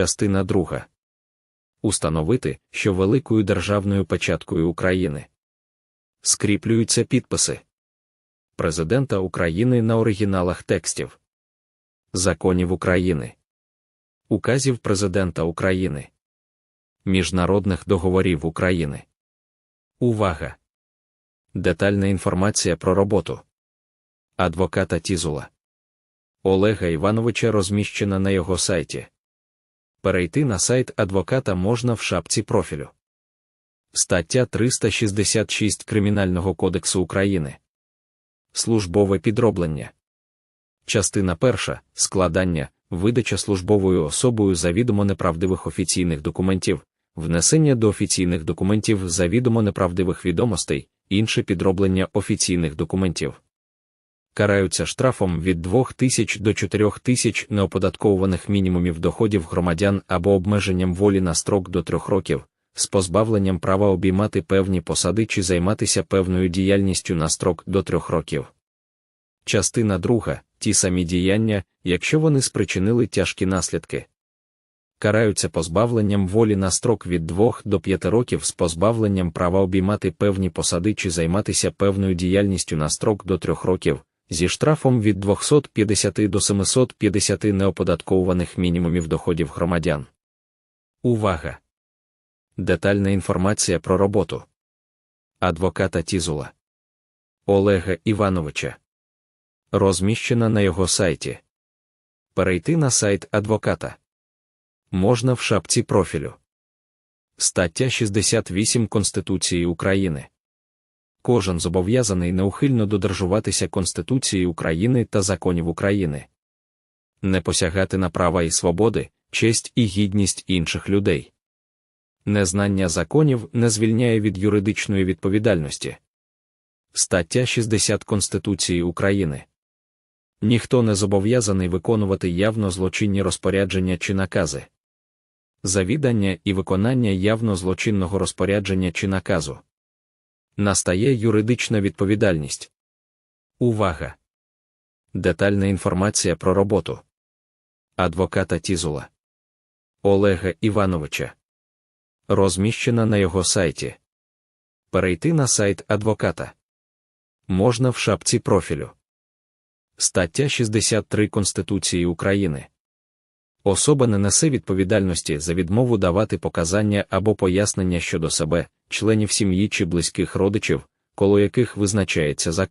Частина друга. Установити, що великою державною печаткою України скріплюються підписи Президента України на оригіналах текстів законів України, указів Президента України, міжнародних договорів України. Увага! Детальна інформація про роботу адвоката Тізула Олега Івановича розміщена на його сайті. Перейти на сайт адвоката можна в шапці профілю. Стаття 366 Кримінального кодексу України. Службове підроблення. Частина перша складання, видача службовою особою завідомо неправдивих офіційних документів, внесення до офіційних документів завідомо неправдивих відомостей, інше підроблення офіційних документів. Караються штрафом від 2 тисяч до 4 тисяч неоподатковуваних мінімумів доходів громадян або обмеженням волі на строк до 3 років, з позбавленням права обіймати певні посади чи займатися певною діяльністю на строк до 3 років. Частина друга ті самі діяння, якщо вони спричинили тяжкі наслідки. Караються позбавленням волі на строк від 2 до 5 років з позбавленням права обіймати певні посади чи займатися певною діяльністю на строк до 3 років, зі штрафом від 250 до 750 неоподатковуваних мінімумів доходів громадян. Увага! Детальна інформація про роботу адвоката Тізула Олега Івановича розміщена на його сайті. Перейти на сайт адвоката можна в шапці профілю. Стаття 68 Конституції України. Кожен зобов'язаний неухильно додержуватися Конституції України та законів України, не посягати на права і свободи, честь і гідність інших людей. Незнання законів не звільняє від юридичної відповідальності. Стаття 60 Конституції України. Ніхто не зобов'язаний виконувати явно злочинні розпорядження чи накази. Завідання і виконання явно злочинного розпорядження чи наказу. Настає юридична відповідальність. Увага! Детальна інформація про роботу адвоката Тізула Олега Івановича розміщена на його сайті. Перейти на сайт адвоката можна в шапці профілю. Стаття 63 Конституції України. Особа не несе відповідальності за відмову давати показання або пояснення щодо себе, членів сім'ї чи близьких родичів, коло яких визначається закон.